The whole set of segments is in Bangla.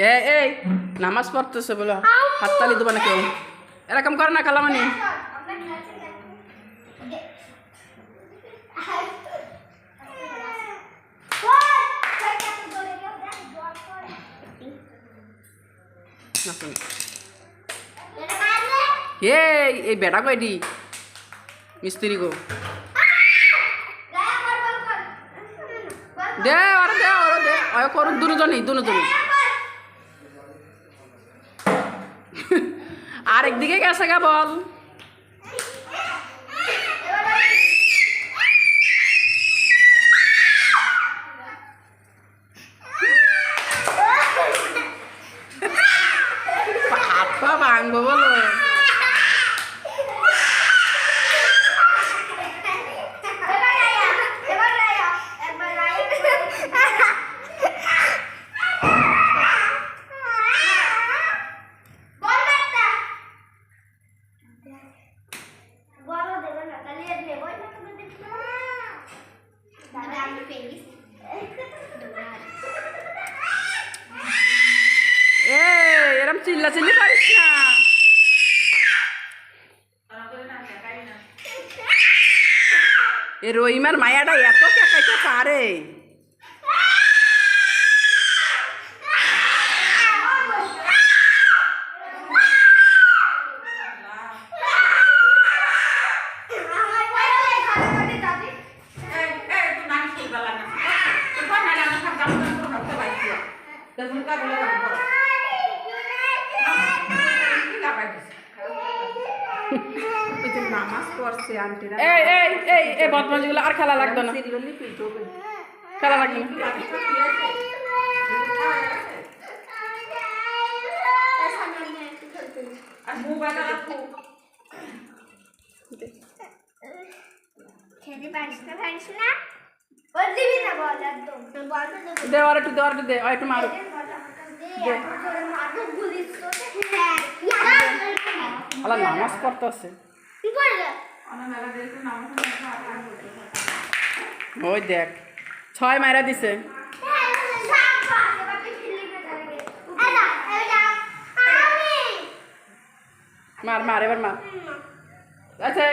এ, এই, নামাজ পড়তেছে বলো, হাততালি দেবো না কেউ এরকম করে না কালামানি। এই এই বেটা কয়টি মিস্ত্রি গো। দে, ওরা দে ওরা দে, ওরা করু দুজনই দুজনই। আর একদিকে গেছে গা বল। ভাঙবো বলো। এরম চিল্লা চিল্লি পারিস না। এ রহিমার মায়াটা এত কেকাইতে পারে। নামাজ পড়ছে আন্টিরা এই এই এই এই বদমাশগুলো আর খেলা লাগবে না। খেলা লাগবে না। আর মোবাইল রাখো খেতে পারিস না পারিস না? বল দিবি না বল একদম। বল তো দেবো। দে আর একটু দে আর একটু দে আর একটু মারো আলা নামাজ পড়তেছে ওই দেখ, ছয় মাইরা দিছে। মার মার, এবার মার। আচ্ছা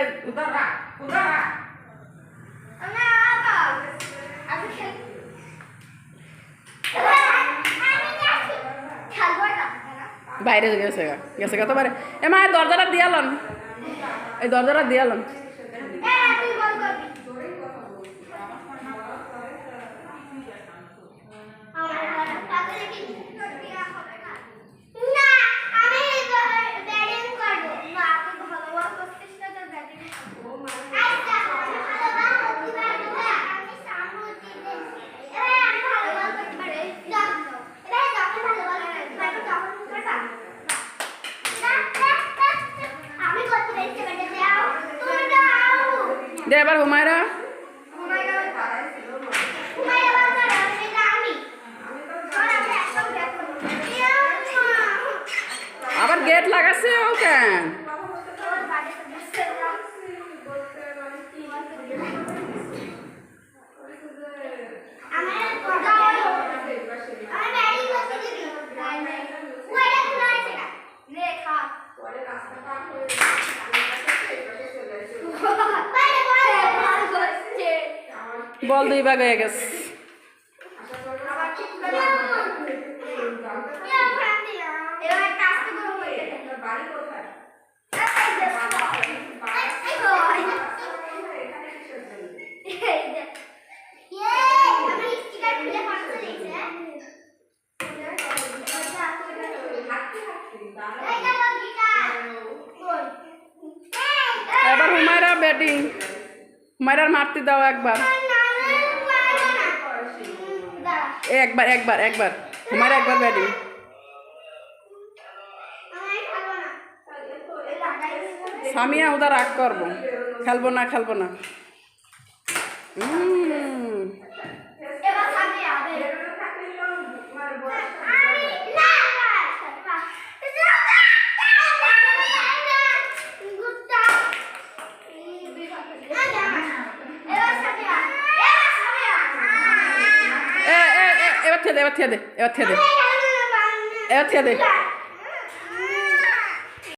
বাইরে গেছে গেছে গা তো বাইরে। এ মা এই দরজাটা দিয়ালন এই দরজাটা দিয়ালন আমি দে এবার হুমায়রা। আবার গেট লাগাছে ও কেন? বল দুই ভাগ হয়ে গেছে। এবার হুমায়রা ব্যাটিং হুমায়রার মারতে দাও একবার এ একবার একবার একবার। আমার একবার ব্যাটিং সামিয়া ওদা রাগ করব। খেলব না খেলব না উম, এবার সামনে আবে আমি না গুপ্তা এবার সামনে এবার সামনে এ এ এ, এবার থেদে এবার